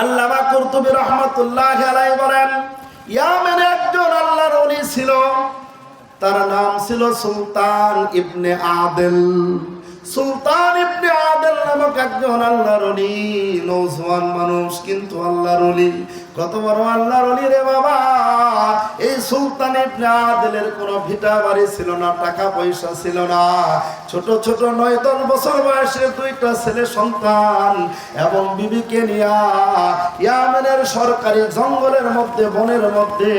আল্লামা কুরতুবি রহমতুল্লাহ আলাই বলেন, ইয়ামেনে একজন আল্লাহর ওলি ছিল, তার নাম ছিল সুলতান ইবনে আদেল। সুলতান ইবনে আদেল নামক একজন আল্লাহর অলি নৌজওয়ান মানুষ, কিন্তু আল্লাহর অলি কত বড় আল্লাহর অলি রে বাবা! এই সুলতান ইবনে আদেলের কোনো ভিটা বাড়ি ছিল না, টাকা পয়সা ছিল না। ছোট ছোট নয়, দশ বছর বয়সে দুইটা ছেলে সন্তান এবং বিবিকে নিয়া ইয়ামেনের সরকারি জঙ্গলের মধ্যে, বনের মধ্যে,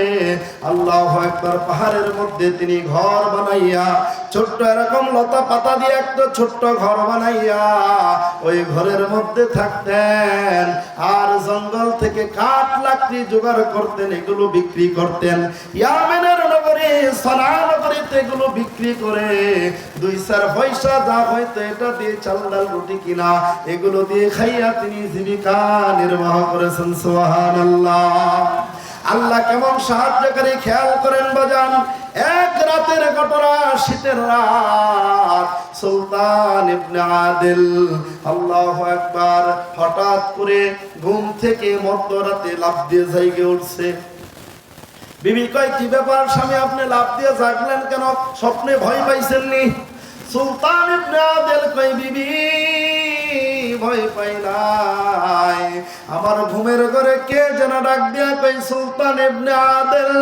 আল্লাহ একবার পাহাড়ের মধ্যে তিনি ঘর বানাইয়া ছোট্ট এরকম লতা পাতা দিয়ে একটা ছোট্ট ঘর বানাইয়া ওই ঘরের মধ্যে থাকতেন। আর জঙ্গল থেকে কাঠ লাকড়ি জোগাড় করতেন, এগুলো বিক্রি করতেন। ইয়ামেনের নগরী সনা নগরীতে এগুলো বিক্রি করে, দুই চার পয়সা যা হয়তো এটা দিয়ে চাল ডাল রুটি কিনা, এগুলো দিয়ে খাইয়া তিনি জীবিকা নির্বাহ করেছেন সোহান আল্লাহ আল্লাহ কেমন সাহায্যকারী, খেয়াল করেন বাজান, এক রাতের ঘটনা শীতের রাত, সুলতান ইবনে আদিল, আল্লাহ একবার হঠাৎ করে ঘুম থেকে মধ্যরাতে লাফ দিয়ে জায়গে উঠছে। বিবি কয়, কি ব্যাপার স্বামী, আপনি লাভ দিয়ে জাগলেন কেন? স্বপ্নে ভয় পাইছেন নি সুলতান ইবনে আদেল কই বিবি, ভয় পাই নাই। আমার ঘুমের ঘরে কে যেন ডাক দিয়া কই সুলতান ইবনে আদেল,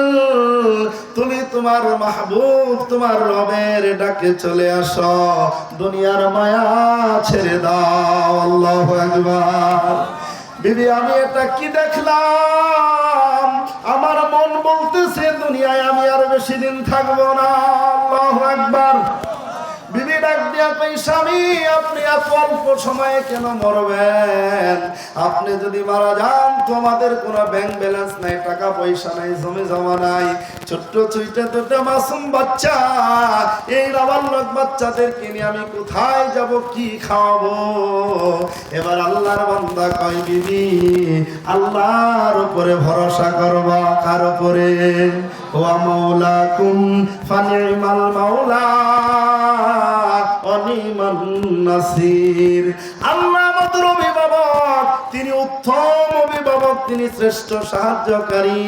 তুমি তোমার মাহবুব, তোমার রবের ডাকে চলে আসো। দুনিয়ার মায়া ছেড়ে দাও। আল্লাহু আকবার। বিবি, আমি এটা কি দেখলাম? বলতেছে দুনিয়ায় আমি আর বেশি দিন থাকব না। আল্লাহ আকবার। আপনি যদি মারা যান তো আমাদের কোনো ব্যাংক ব্যালেন্স নাই, টাকা পয়সা নাই, জমি নাই, ছোট্ট দুটো মাসুম বাচ্চা, এই আমি কোথায় যাব, কি খাওয়াবো? এবার আল্লাহর বান্দা কয়, বিবি, আল্লাহর উপরে ভরসা করবা, কার উপরে? ওয়া মাওলাকুম ফানিমাল মাওলা নাসির আল্লাহ আমাদের অভিভাবক, তিনি উত্তম অভিভাবক, তিনি শ্রেষ্ঠ সাহায্যকারী।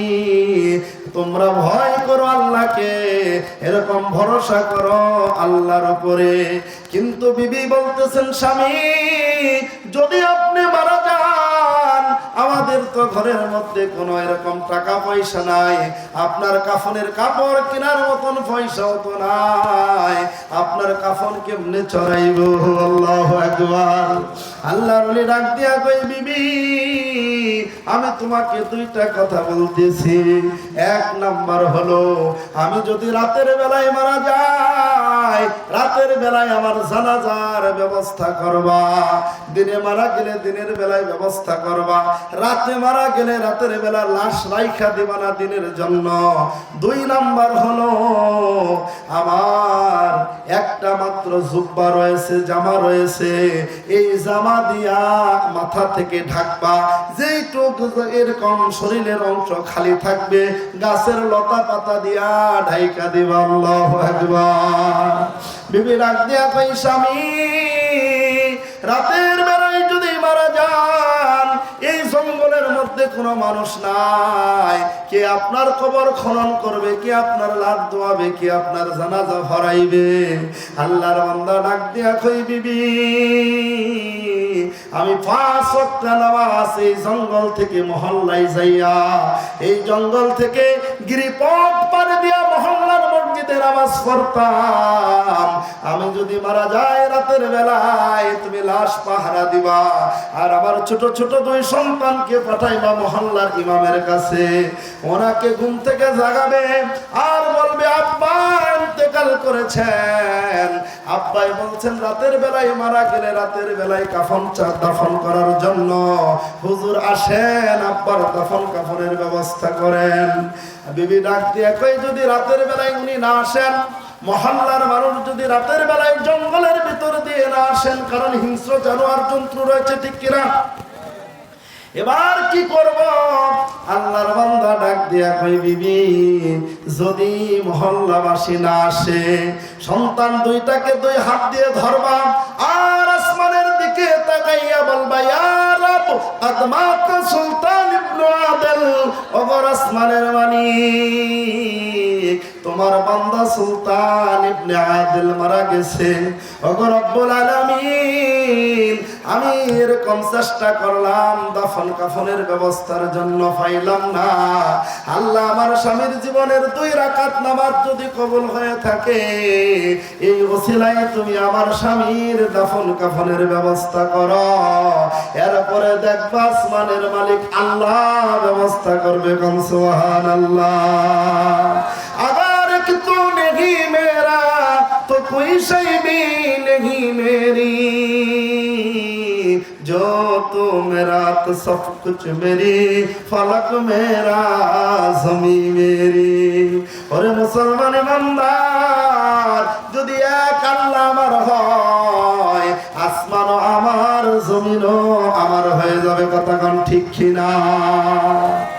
তোমরা ভয় করো আল্লাহকে, এরকম ভরসা করো আল্লাহর উপরে। কিন্তু বিবি বলতেছেন, স্বামী, যদি আপনি আমাদের তো ঘরের মধ্যে কোনো এরকম টাকা পয়সা নাই। আপনার কাফনের কাপড় কেনার মতন পয়সাও তো নাই। আপনার কাফন কেমনে চড়াইব? আল্লাহ একবার আল্লাহ রলি ডাক দিয়া কই বিবি, আমি তোমাকে দুইটা কথা বলতেছি। এক নাম্বার হলো, আমি যদি রাতের বেলায় মারা যাই, রাতের বেলায় আমার জানাজার ব্যবস্থা করবা। দিনে মারা গেলে দিনের বেলায় ব্যবস্থা করবা। রাতে মারা গেলে রাতের বেলা লাশ রাইখা দিবা না দিনের জন্য। দুই নাম্বার হলো, আমার একটা মাত্র জুব্বা রয়েছে, জামা রয়েছে। এই জামা দিয়া মাথা থেকে ঢাকবা যেইটুকু এরকম শরীরের অংশ খালি থাকবে, গাছের লতা পাতা দিয়া ঢাইকা দিবা, আল্লাহ একবার বিবি ডাক দিয়া কই স্বামী রাতের বেলায় যদি মারা যান, এই জঙ্গলের মধ্যে কোনো মানুষ নাই। কে আপনার কবর খনন করবে, কে আপনার লাভ দোয়াবে কে আপনার জানাজা ভরাইবে। আল্লাহর বান্দা ডাক দিয়া কই বিবি, আমি পাঁচ ওয়াক্ত নামাজ এই জঙ্গল থেকে মহল্লায় যাইয়া, এই জঙ্গল থেকে গিরিপথ পারে দিয়া মহল্লার মসজিদে নামাজ পড়তাম আমি যদি মারা যাই রাতের বেলায়, তুমি লাশ পাহারা দিবা। আর আমার ছোট ছোট দুই সন্তানকে পাঠাইবা মহল্লার ইমামের কাছে। ওনাকে ঘুম থেকে জাগাবে আর বলবে, আব্বা, ইন্তেকাল করেছেন। আব্বাই বলছেন, রাতের বেলায় মারা গেলে রাতের বেলায় কাফন চা, দাফন করার জন্য হুজুর আসেন, আব্বার দাফন কাফনের ব্যবস্থা করেন। বিবি ডাক দিয়ে কই যদি রাতের বেলায় উনি না আসেন, মহল্লার মানুষ যদি রাতের বেলায় জঙ্গলের ভিতর দিয়ে না আসেন, কারণ হিংস্র জানোয়ার জন্তু রয়েছে, ঠিক কিনা? এবার কি করব? আল্লাহর বান্দা ডাক দিয়া কই বিবি, যদি মহল্লাবাসী না আসে, সন্তান দুইটাকে দুই হাত দিয়ে ধরবা, আর আসমানের দিকে তাকাইয়া বলবা, ইয়া রব আদমাত সুলতান ওগর আসমানের মালিক। তোমার বান্দা সুলতান ইবনে আদল মারা গেছে ওগর রব্বুল আলামিন, আমি এরকম চেষ্টা করলাম, দাফন কাফনের ব্যবস্থার জন্য পাইলাম না। আল্লাহ আমার স্বামীর জীবনের দুই রাকাত নামাজ যদি কবুল হয়ে থাকে, এই ওসিলায় তুমি আমার স্বামীর দাফন কাফনের ব্যবস্থা করো। এরপরে দেখবা আসমানের মালিক আল্লাহ ব্যবস্থা করবে কম সোহান আল্লাহ अगर कि तू नहीं मेरा तो कोई सही भी नहीं मेरी जो तू मेरा तो सब कुछ मेरी फलक मेरा जमी मेरी ওরে মুসলমান ইমানদার যদি এক আল্লাহ আমার হয় আসমানও আমার জমিনও আমার হয়ে যাবে কথা কোন ঠিক কিনা এই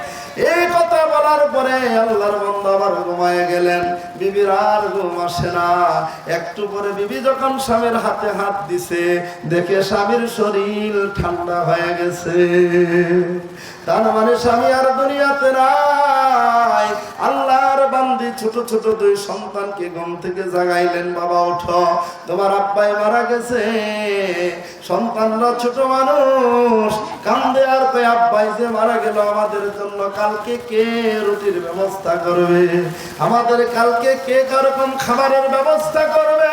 কথা পরে আল্লাহর বন্ধু আবার ঘুমায় গেলেন। বিবির আর ঘুম আসে না। একটু পরে বিবি যখন স্বামীর হাতে হাত দিছে, দেখে স্বামীর শরীর ঠান্ডা হয়ে গেছে। তার মানে স্বামী আর দুনিয়াতে নাই। আল্লাহর বান্দি ছোট ছোট দুই সন্তানকে ঘুম থেকে জাগাইলেন, বাবা ওঠো। তোমার আব্বাই মারা গেছে, সন্তানরা ছোট মানুষ। কান্দে আর কই আব্বাই যে মারা গেল, আমাদের জন্য কালকে কে রুটির ব্যবস্থা করবে? আমাদের কালকে কে কারকম খাবারের ব্যবস্থা করবে?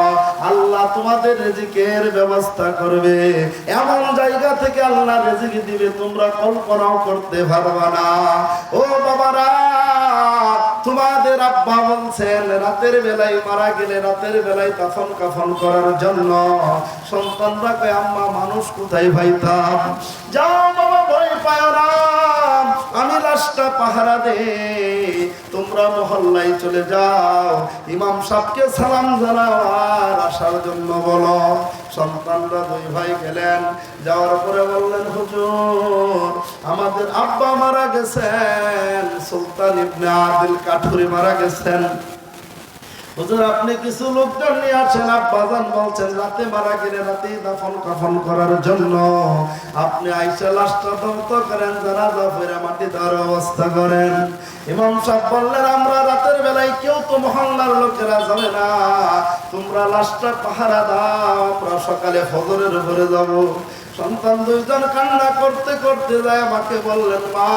আল্লাহ তোমাদের রিজিকের ব্যবস্থা করবে। এমন জায়গা থেকে আল্লাহ রিজিক দিবে, তোমরা কল্পনাও করতে পারবা না। ও বাবারা, তোমাদের আব্বা বলছেন, রাতের বেলায় মারা গেলে রাতের বেলায় কাফন কাফন করার জন্য। সন্তানরা কয়, আম্মা, মানুষ কোথায় পাইতাম যাও বাবা, ভয় পায় না। আমি লাশটা পাহারা দে, তোমরা মহল্লায় চলে যাও। ইমাম সাহেবকে সালাম জানাও আর আসার জন্য বলো। সন্তানরা দুই ভাই গেলেন, যাওয়ার পরে বললেন, হুজুর, আমাদের আব্বা মারা গেছেন, সুলতান ইবনে আদিল কাঠুরি মারা গেছেন। হুজুর, আপনি কিছু লোকজন নিয়ে আসেন, আব্বাজান বলছেন, রাতে মারা গেলে রাতেই দাফন কাফন করার জন্য। আপনি আইসা লাশটা দগ্ধ করেন, জানাজা ফেরা মাটি দেওয়ার ব্যবস্থা করেন। ইমাম সাহেব বললেন, আমরা রাতের বেলায় কেউ তো মহল্লার লোকেরা যাবে না। তোমরা লাশটা পাহারা দাও, আমরা সকালে ফজরের উপরে যাব। সন্তান দুইজন কান্না করতে করতে যায়, আমাকে বললেন, মা,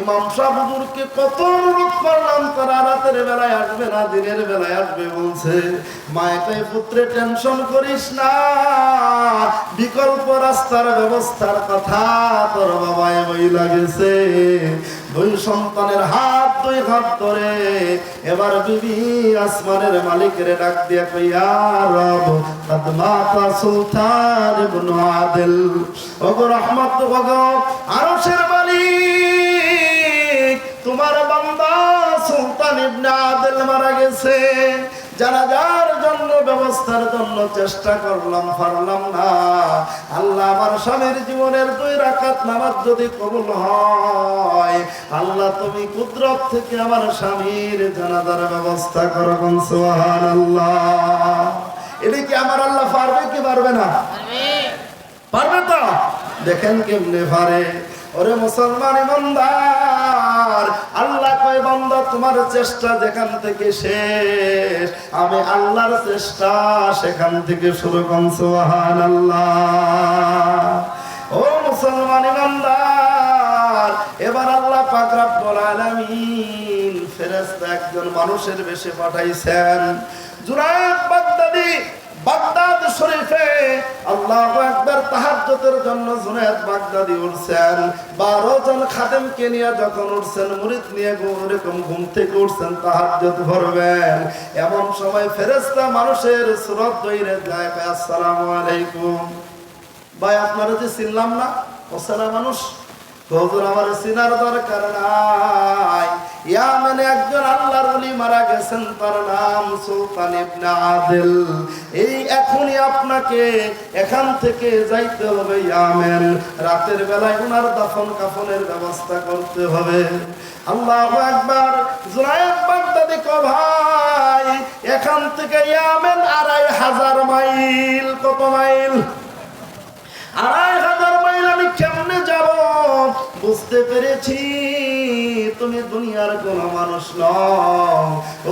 ইমাম সাহুদুরকে কত অনুরোধ করলাম, তারা রাতের বেলায় আসবে না, দিনের বেলায় আসবে। বলছে, মা এটাই পুত্রে, টেনশন করিস না, বিকল্প রাস্তার ব্যবস্থার কথা তোর বাবায় বই লাগেছে দুই সন্তানের হাত দুই হাত ধরে। এবার বিবি আসমানের মালিকের ডাক দিয়া কইয়া, রব মাতা সুলতান ইবনে আদিল। ওগো রহমত, ওগো আরশের মালিক, তোমার বান্দা সুলতান ইবনে আদিল মারা গেছে। জানাজার জন্য, ব্যবস্থার জন্য চেষ্টা করলাম, পারলাম না। আল্লাহ আমার স্বামীর জীবনের দুই রাকাত নামাজ যদি কবুল হয় আল্লাহ তুমি কুদরত থেকে আমার স্বামীর জানাজার ব্যবস্থা করো সুবহান আল্লাহ এটা কি আমার আল্লাহ পারবে কি পারবে না? পারবে তো? দেখেন কেমনে পারে। ওরে মুসলমান ইমানদার, আল্লাহ কয়, বান্দা, তোমার চেষ্টা যেখান থেকে শেষ, আমি আল্লাহর চেষ্টা সেখান থেকে শুরু করুন, সুবহানাল্লাহ। ও মুসলমান ইমানদার, এবার একজন মানুষের বেশে পাঠাইছেন। বারো জন নিয়ে যখন উঠছেন, মুরিদ নিয়ে ঘুম থেকে উঠছেন ভরবেন। এমন সময় ফেরেশতা মানুষের সুরত দইরে যায় আলাইকুম। ভাই, আপনারা যে চিনলাম না মানুষ? আমার চিনার দরকার নাই। ইয়ামেনে একজন আল্লাহর ওলি মারা গেছেন, তার নাম সুলতান ইবনে আদিল। এই আপনাকে এখান থেকে যাইতে হবে ইয়ামেন। রাতের বেলায় ওনার দাফন কাফনের ব্যবস্থা করতে হবে। আল্লাহ একবার জুনায়েদ বাগদাদি কো ভাই, এখান থেকে ইয়ামেন আড়াই হাজার মাইল, কত মাইল? আড়াই হাজার মাইল আমি কেমনে যাব? বুঝতে পেরেছি, তুমি দুনিয়ার কোন মানুষ নও।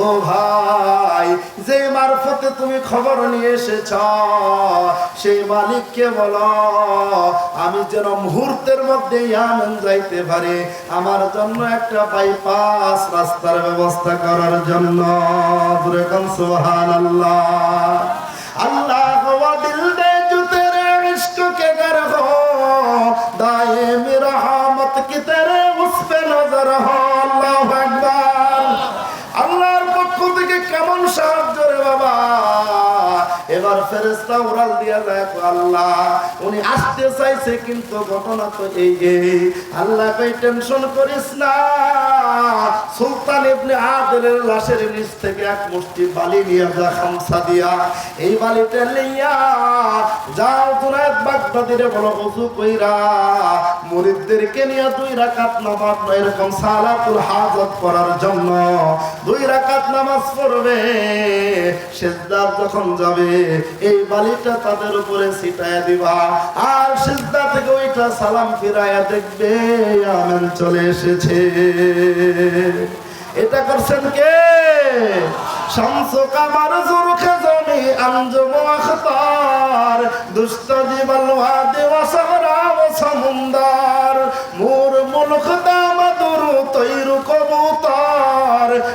ও ভাই, যে মারফতে তুমি খবর নিয়ে এসেছ সেই মালিককে বলো, আমি যেন মুহূর্তের মধ্যে ইয়ামেন যাইতে পারি, আমার জন্য একটা বাইপাস রাস্তার ব্যবস্থা করার জন্য। আল্লাহ ফেরেস্তা দিয়া আল্লাহ, উনি আসতে চাইছে, কিন্তু ঘটনা তো এই আল্লাহ কই, টেনশন করিস না। সুলতান ইবনে আদলের লাশের নিচ থেকে এক মুষ্টি বালি নিয়ে যা খামসা দিয়া। এই বালিটা লইয়া যাও, জুনায়েদ বাগদাদিরে বলো, ওযু কইরা, মুরিদদেরকে নিয়ে দুই রাকাত নামাজ এরকম সালাতুল হাজত করার জন্য দুই রাকাত নামাজ পড়বে। সিজদা যখন যাবে, এই বালিটা তাদের উপরে ছিটায় দিবা। আর সিজদা থেকে ওইটা সালাম ফিরায়া দেখবে, আমেন চলে এসেছে। এটা করছেন কে? দুষ্ট জীবন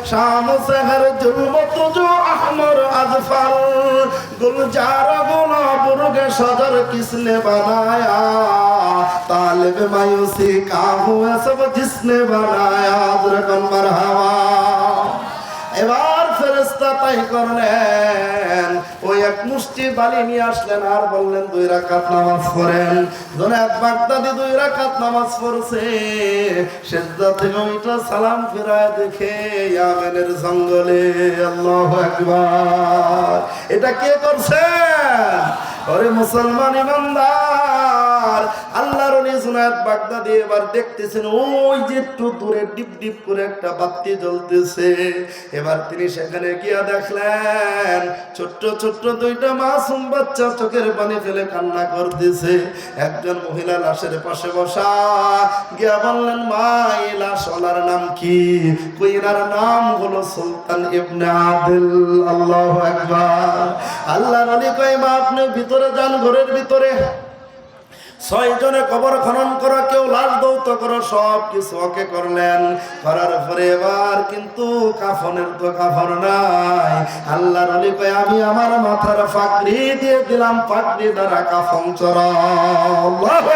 শাম সেহর আহমর আজফর গুলজার গুণবুরগে সদর কিসনে বানায়া? তালেব মায়ুসি কাহু সব জিসনে বানায়া? দুরকম মারহাবা এবার ফেরেশতা তাই করলেন এক মুষ্টি নিয়ে আসলেন আর বললেন, দুই নামাজ বাগদাদি দুই নামাজ পড়ছে। সেজদা থেকে সালাম ফিরায় দেখে, ইয়ামেনের জঙ্গলে এটা কে করছেন ওরে মুসলমান ইমানদার, আল্লাহর জুনায়েদ বাগদাদি এবার দেখতেছেন, ওই যে একটু দূরে ডিপ ডিপ করে একটা বাতি জ্বলতেছে। এবার তিনি সেখানে গিয়া দেখলেন, ছোট্ট ছোট্ট দুইটা মাসুম বাচ্চা চোখের পানি ফেলে কান্না করতেছে। একজন মহিলা লাশের পাশে বসা। গিয়া বললেন, মা, এই লাশ নাম কি? নাম হলো সুলতান ইবনে আদিল। আল্লাহ একবার আল্লাহ মা, আপনি ভিতরে যান, ঘরের ভিতরে। ছয় জনে কবর খনন করো, কেউ লাশ দৌত করো, সব কিছু ওকে করলেন। করার পরে এবার কিন্তু কাফনের তো কাফন নাই। আল্লাহ রলি কয়, আমি আমার মাথার ফাকরি দিয়ে দিলাম, ফাকরি দ্বারা কাফন চর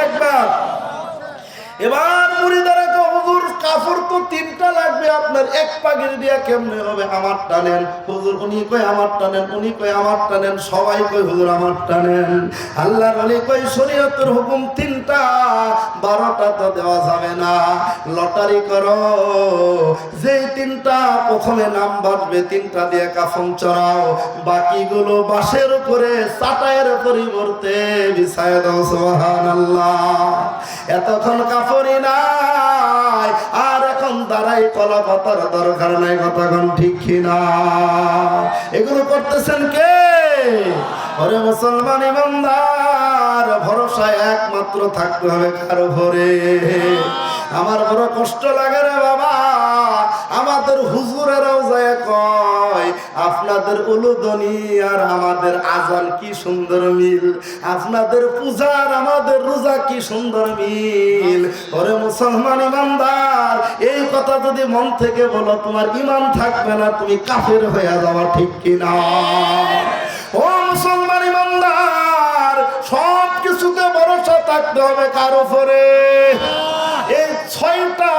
একবার এবার মুড়িদারা তো হুজুর তো তিনটা লাগবে, আপনার এক পাগির দিয়া কেমনে হবে? আমার টানেন হুজুর, উনি কয় আমার টানেন উনি কয় আমার টানেন সবাই কয়, হুজুর আমার টানেন আল্লাহ আলী কয়, শরীয়তের হুকুম তিনটা, বারোটা তো দেওয়া যাবে না। লটারি করো, যে তিনটা প্রথমে নাম বাজবে, তিনটা দিয়ে কাফন চড়াও। বাকিগুলো বাঁশের উপরে চাটায়ের পরিবর্তে বিছায় দাও, সুবহানাল্লাহ। এতক্ষণ কাফরি নাই আর এখন দাঁড়াই দরকার নাই কতক্ষণ ঠিক এগুলো করতেছেন কে? ওরে মুসলমান ইমানদার, ভরসায় একমাত্র থাকতে হবে কারও ঘরে। আমার বড় কষ্ট লাগে রে বাবা। আমাদের হুজুরেরাও যায় কয়, আপনাদের উলুদনি আর আমাদের আজান কি সুন্দর মিল? আপনাদের পূজার আমাদের রোজা কি সুন্দর মিল? ওরে মুসলমান ইমানদার, এই কথা যদি মন থেকে বলো, তোমার ইমান থাকবে না, তুমি কাফের হয়ে যাওয়া ঠিক কিনা? ও মুসলমান ইমানদার, সব কিছুতে ভরসা থাকতে হবে কার উপরে? ছয়টা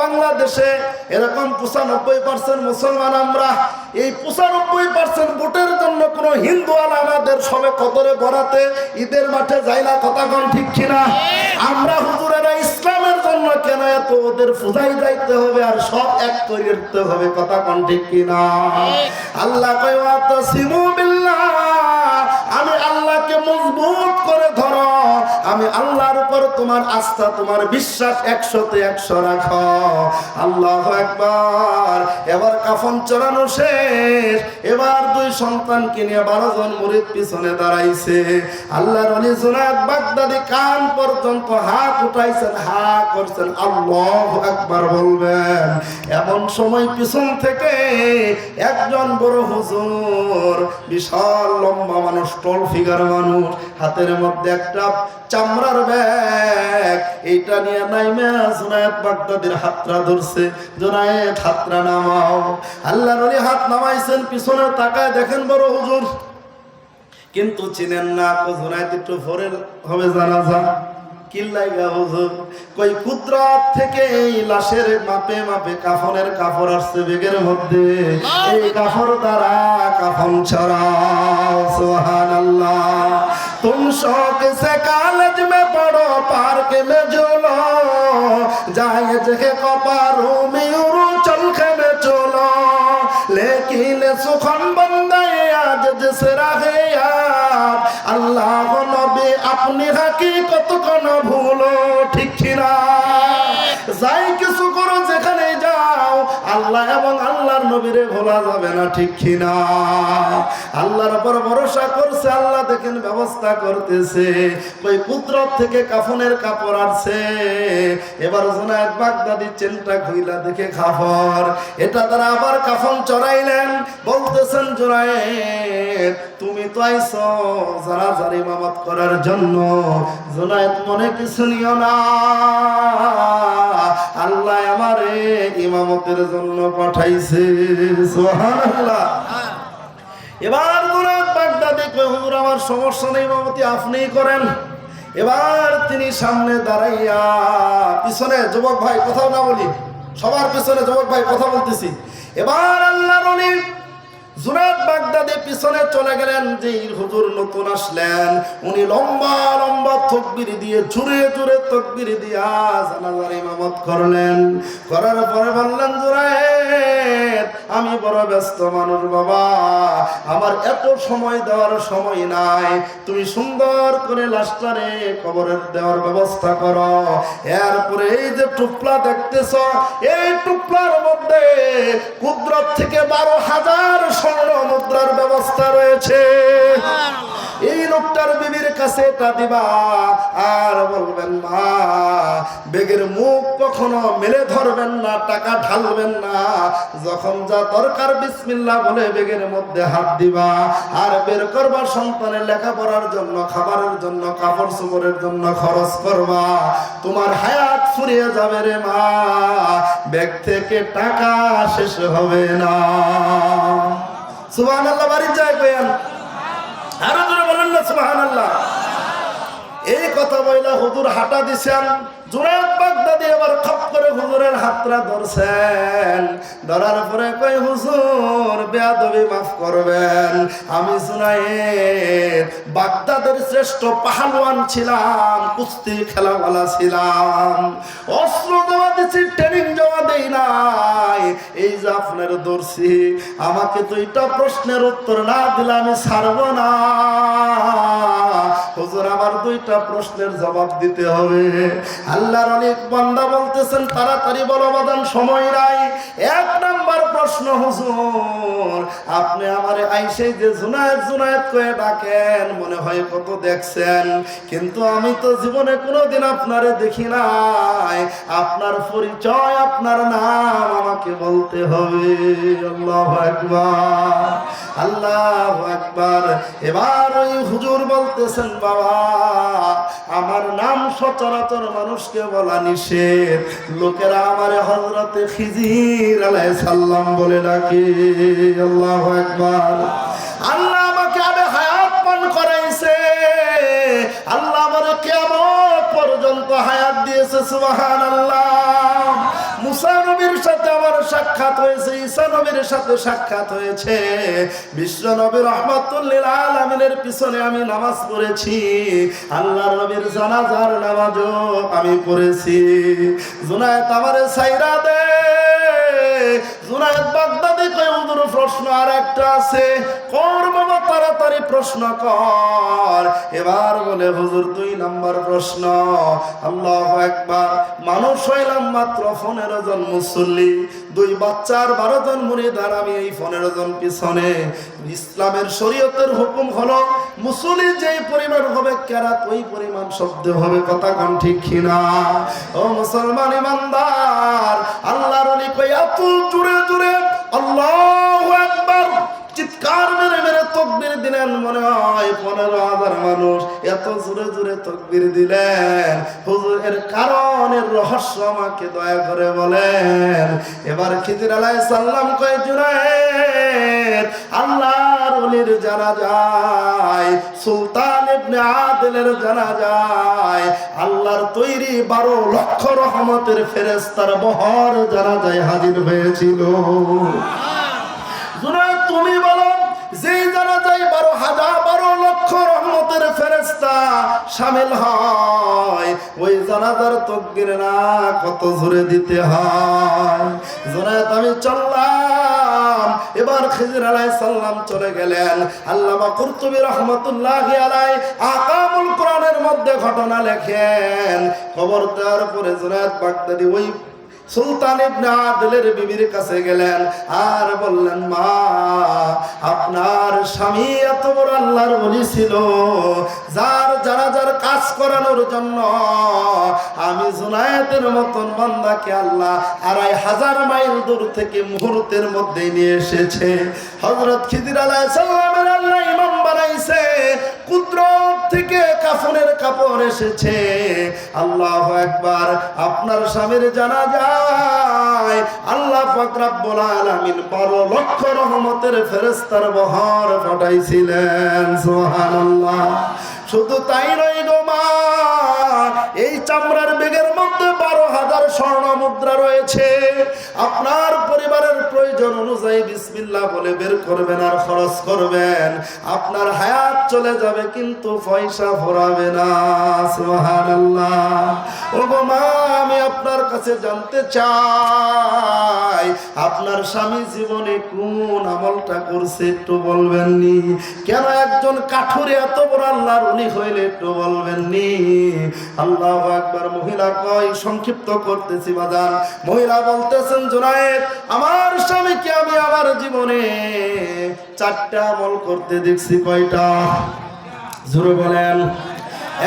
বাংলাদেশে এরকম পঁচানব্বই পার্সেন্ট মুসলমান আমরা, এই পঁচানব্বই পার্সেন্ট ভোটের জন্য কোন হিন্দু আমাদের সবে কদরে বরাতে ঈদের মাঠে যাই না কথা ঠিক কিনা? আমরা হুজুরেরা ইসলামের জন্য কেন এত ওদের ফুজাই যাইতে হবে আর সব এক করে উঠতে হবে কথা কোন ঠিক কিনা? আল্লাহ আমি আল্লাহকে মজবুত আমি আল্লাহর উপর তোমার আস্থা, তোমার বিশ্বাস একশোতে একশো রাখো। আল্লাহ একবার এবার কাফন চড়ানো শেষ। এবার দুই সন্তানকে নিয়ে বারো জন মুরিদ পিছনে দাঁড়াইছে। আল্লাহর অলি জুনাদ বাগদাদি কান পর্যন্ত হাত উঠাইছেন, হা করছেন, আল্লাহ একবার বলবেন। এমন সময় পিছন থেকে একজন বড় হুজুর, বিশাল লম্বা মানুষ টল ফিগার মানুষ, হাতের মধ্যে একটা চামড়ার ব্যাগ। এইটা নিয়ে নাইমে জোনায়েত বাগদাদির হাতরা ধরছে। জোনায়েত হাতরা নামাও। আল্লাহ নলি হাত নামাইছেন পিছনে তাকায় দেখেন বড় হুজুর। কিন্তু চিনেন না জোনায়েত একটু পরে হবে জানা যা কাফন ছড়াও, সুবহানাল্লাহ। तुम शौक से कॉलेज में पढ़ो पार्क में झूलो जाए जगह कपारों में उरू चलखे में चलो लेकिन सुखन बंदे आज जिस रहे यार अल्लाह नबी अपनी हकीकत को न भूलो নবীরে ভোলা যাবে না, ঠিক কিনা? আল্লাহর উপর ভরসা করছে, আল্লাহ দেখেন ব্যবস্থা করতেছে। ওই পুত্র থেকে কাফনের কাপড় আসছে এবার জোনায়েত বাগদাদি চেনটা খুইলা দেখে খাফর এটা তারা আবার কাফন চড়াইলেন। বলতেছেন জোনায়েত তুমি তো আইছো যারা জারি মামাত করার জন্য। জোনায়েত মনে কিছু নিও না। আল্লাহ আমারে ইমামতের জন্য পাঠাইছে। সুবহানাল্লাহ। এবার জোনায়েত বাগদাদি কই হুজুর, আমার সমস্যা নেই ইমামতি আপনিই করেন। এবার তিনি সামনে দাঁড়াইয়া পিছনে যুবক ভাই, কথা না বলি, সবার পিছনে যুবক ভাই কথা বলতেছি। এবার আল্লাহর অলি জুনাদ বাগদাদি পিছনে চলে গেলেন যে হুজুর নতুন আসলেন, উনি লম্বা লম্বা তকবির দিয়ে, জুড়ে জুড়ে তকবির দিয়া জানাজার ইমামত করলেন। করার পরে বললেন জুরায়েত আমি বড় ব্যস্ত মানুষ বাবা, আমার এত সময় দেওয়ার সময় নাই, তুমি সুন্দর করে লাশটারে কবরের দেওয়ার ব্যবস্থা করো। এরপরে এই যে টুপলা দেখতেছ, এই টুপলার মধ্যে কুদরত থেকে বারো হাজার স্বর্ণ মুদ্রার ব্যবস্থা রয়েছে। এই লোকটার বিবির কাছে এটা দিবা আর বলবেন মা বেগের মুখ কখনো মেলে ধরবেন না টাকা ঢালবেন না। যখন যা দরকার বিসমিল্লাহ বলে বেগের মধ্যে হাত দিবা। আর বের করবার সন্তানের লেখাপড়ার জন্য খাবারের জন্য কাপড় চোপড়ের জন্য খরচ করবা। তোমার হায়াত ফুরিয়ে যাবে রে মা ব্যাগ থেকে টাকা শেষ হবে না। সুবহান আল্লাহ বাড়ির যায় কয়ান আরও জোরে বলেন না সুবাহ আল্লাহ এই কথা বইলা হুজুর হাঁটা দিছেন। খপ করে হুজুরের ধরছেন। ধরার পরে কই হুজুর, বেয়াদবি করবেন। আমি জুনায়েদ বাগদাদের শ্রেষ্ঠ ছিলাম কুস্তি খেলাওয়ালা ছিলাম। অস্ত্র জমা দিছি ট্রেনিং জমা দেই নাই। এই যে আপনার দর্শি, আমাকে দুইটা প্রশ্নের উত্তর না দিলে আমি ছাড়বো না। হুজুর, আমার দুইটা প্রশ্নের জবাব দিতে হবে। আল্লাহর অনেক বান্দা বলতেছেন, তাড়াতাড়ি বলো, বাদান সময় নাই। এক নাম্বার প্রশ্ন, হুজুর, আপনি আমারে আইসে যে জুনায়েত জুনায়েত কয়ে ডাকেন, মনে হয় কত দেখছেন। কিন্তু আমি তো জীবনে কোনোদিন আপনারে দেখি নাই। আপনার পরিচয়, আপনার নাম আমাকে বলতে হবে। আল্লাহ একবার আল্লাহ একবার এবার ওই হুজুর বলতেছেন আমার নাম সচরাচর মানুষকে বলা নিষেধ। লোকেরা আমার হজরতে খিজির আলাই সাল্লাম বলে ডাকে। আল্লাহ একবার আল্লাহ আমাকে হায়াত পান করাইছে। আল্লাহ আমার কেমন পর্যন্ত হায়াত দিয়েছে সুবাহান আল্লাহ আমার সাক্ষাৎ হয়েছে, ঈসা নবীর সাথে সাক্ষাৎ হয়েছে। বিশ্ব নবীর রহমাতুল্লিল আলমিনের পিছনে আমি নামাজ পড়েছি। আল্লাহ নবীর জানাজার নামাজও আমি পড়েছি। জুনায়ত আমার সাইরা দে। বাগদাদি প্রশ্ন আর একটা আছে। কর বাবা, তাড়াতাড়ি প্রশ্ন কর। এবার বলে, হুজুর, দুই নাম্বার প্রশ্ন। আল্লাহ একবার মানুষ হইলাম মাত্র পনেরো জন মুসল্লি। দুই বাচ্চার বারো জন মুরিদার আমি এই পনেরো জন পিছনে। ইসলামের শরীয়তের হুকুম হলো মুসলি যেই পরিমাণ হবে, কেরাত ওই পরিমাণ শব্দ হবে। কথা কন ঠিক কিনা? ও মুসলমান ইমানদার, আল্লাহর অলি কই এত জুড়ে জুড়ে আল্লাহু আকবার মেরে মেরে তকবির দিলেন, মনে হয় পনেরো হাজার মানুষ এত জোরে জোরে তকবির দিলেন। কারণের রহস্য আমাকে দয়া করে বলেন। এবার আলাই সাল্লাম আল্লাহর জানা যায় সুলতান ইবনে জানা যায় আল্লাহর তৈরি বারো লক্ষ রহমতের ফেরেস্তার বহর জানা যায় হাজির হয়েছিল। জুনায়েদ তুমি বলো যেই জানা যায় বারো হাজার বারো লক্ষ রহমতের ফেরেস্তা সামিল হয়। ওই জানাজার তকবির না কত জোরে দিতে হয়। জোনায়েত আমি চললাম, এবার খিজির আলাই সাল্লাম চলে গেলেন। আল্লামা কুরতুবি রহমতুল্লাহ আলাই আকামুল কোরআনের মধ্যে ঘটনা লেখেন। খবর দেওয়ার পরে জোনায়েত বাগদাদি ওই সুলতান ইবনে আদলের বিবির কাছে গেলেন। আর বললেন, মা, আপনার স্বামী এত বড় আল্লাহর বলি ছিল, যার যারা যার কাজ করানোর জন্য আমি জুনায়েতের মতন বান্দাকে আল্লাহ আড়াই হাজার মাইল দূর থেকে মুহূর্তের মধ্যে নিয়ে এসেছে। হযরত খিদির আল্লাহ বানাইছে, কুদরত থেকে কাফনের কাপড় এসেছে। আল্লাহ একবার আপনার স্বামীর জানা যায় আল্লাহ পাক রব্বুল আলামিন বারো লক্ষ রহমতের ফেরেশতার বহর পাঠাইছিলেন, সুবহানাল্লাহ। শুধু তাই নয় গো এই চামড়ার বেগের মধ্যে বারো হাজার স্বর্ণ মুদ্রা রয়েছে। আপনার পরিবারের প্রয়োজন অনুযায়ী বিসমিল্লাহ বলে বের করবেন আর খরচ করবেন। আপনার হায়াত চলে যাবে কিন্তু পয়সা ভরাবে না আমি আপনার কাছে জানতে চাই, আপনার স্বামী জীবনে কোন আমলটা করছে একটু বলবেন নি কেন একজন কাঠুরে এত বড় আল্লাহর উনি হইলে একটু বলবেন নি আল্লাহ একবার মহিলা কয়, সংক্ষিপ্ত করতেছি বাজার মহিলা বলতেছেন জোনায়েত আমার স্বামীকে আমি আমার জীবনে চারটা আমল করতে দেখছি কয়টা? জোরে বলেন।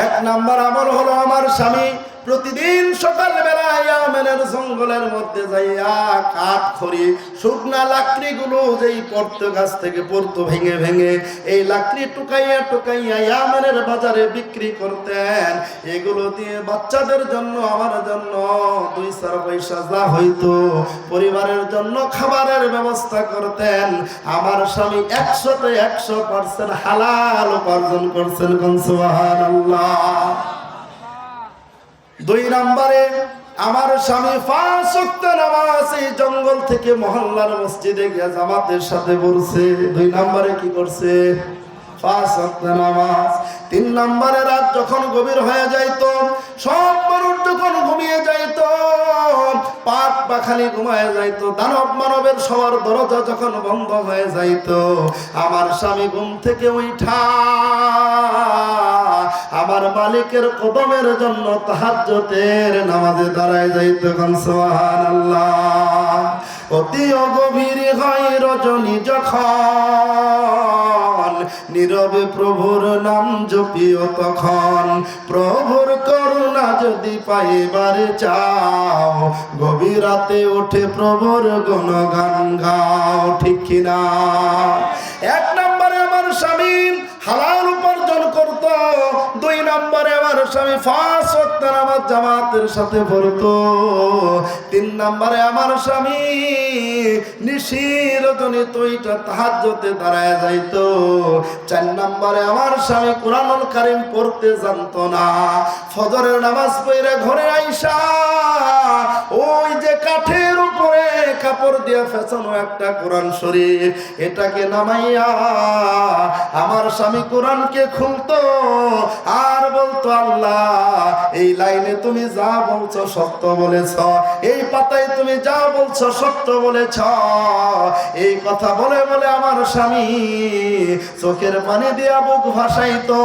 এক নাম্বার আমল হলো আমার স্বামী প্রতিদিন সকালবেলা ইয়ামেনের জঙ্গলের মধ্যে যাইয়া কাঠ খড়ি, শুকনা লাকড়িগুলো যেই পড়তো গাছ থেকে পড়তো ভেঙে ভেঙে এই লাকড়ি টুকাইয়া টুকাইয়া ইয়ামেনের বাজারে বিক্রি করতেন। এগুলো দিয়ে বাচ্চাদের জন্য, আমার জন্য দুই চার পয়সা যা হইতো, পরিবারের জন্য খাবারের ব্যবস্থা করতেন। আমার স্বামী একশোতে একশো পার্সেন্ট হালাল উপার্জন করছেন কনসুবাহান আল্লাহ দুই নম্বরে, আমার স্বামী ওয়াক্ত নামাজ এই জঙ্গল থেকে মহল্লার মসজিদে গিয়া জামাতের সাথে বলছে। দুই নম্বরে কি করছে? তিন নম্বরে রাত যখন গভীর হয়ে যাইত, সব মানুষ যখন ঘুমিয়ে যাইতো পাট পাখালি ঘুমায় যাইতো, দানব মানবের সবার দরজা যখন বন্ধ হয়ে যাইতো, আমার স্বামী ঘুম থেকে উঠা আমার মালিকের কদমের জন্য তাহাজ্জতের নামাজে দাঁড়ায় যাইতো কোন সুবহানাল্লাহ। অতি অগভীর হয় রজনী যখন নীরবে প্রভুর নাম জপিও তখন। প্রভুর করুণা যদি পাইবারে চাও গভীরাতে ওঠে প্রভুর গুণগান গাও, ঠিক কিনা? এক নম্বরে আমার স্বামী হালাল উপার্জন করত। দুই নম্বরে আমার স্বামী ফাঁস আমার জামাতের সাথে পড়তো। তিন নম্বরে আমার স্বামী দাঁড়ায় যাইতো। চার নম্বরে আমার স্বামী কোরআনুল কারিম পড়তে জানতো না। ফজরের নামাজ পড়ে ঘরে আইসা ওই যে উপরে কাপড় দিয়ে ফেসানো একটা কোরআন শরীফ, এটাকে নামাইয়া আমার স্বামী কোরআনকে খুলতো আর বলতো, আল্লাহ, এই লাইনে তুমি যা বলছো সত্য বলেছ, এই পাতায় তুমি যা বলছো সত্য বলেছ, এই কথা বলে বলে আমার স্বামী চোখের পানি দিয়া বুক ভাসাইতো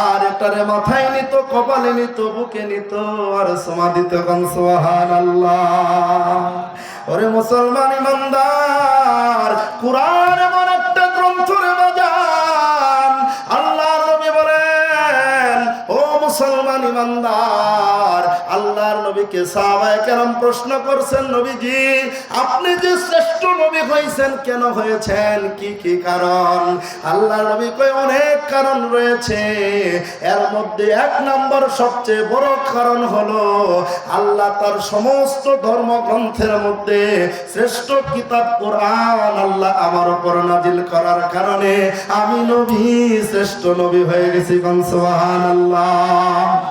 আর এটারে মাথায় নিত, কপালে নিত, বুকে নিত, আর সমাধিত কন সোহান আল্লাহ ওরে মুসলমান ইমানদার, কুরআন এমন একটা গ্রন্থ রে বাজান, আল্লাহর নবী বলেন, ও মুসলমান ইমানদার, আল্লাহর নবীকে সাহাবায়ে কেরাম প্রশ্ন করছেন, নবীজি, আপনি যে শ্রেষ্ঠ নবী হয়েছেন কেন হয়েছেন, কি কি কারণ? আল্লাহর নবী কই অনেক কারণ রয়েছে। এর মধ্যে এক নম্বর সবচেয়ে বড় কারণ হলো আল্লাহ তার সমস্ত ধর্মগ্রন্থের মধ্যে শ্রেষ্ঠ কিতাব কোরআন আল্লাহ আমার উপর নাজিল করার কারণে আমি নবী, শ্রেষ্ঠ নবী হয়ে গেছি কনসোহান আল্লাহ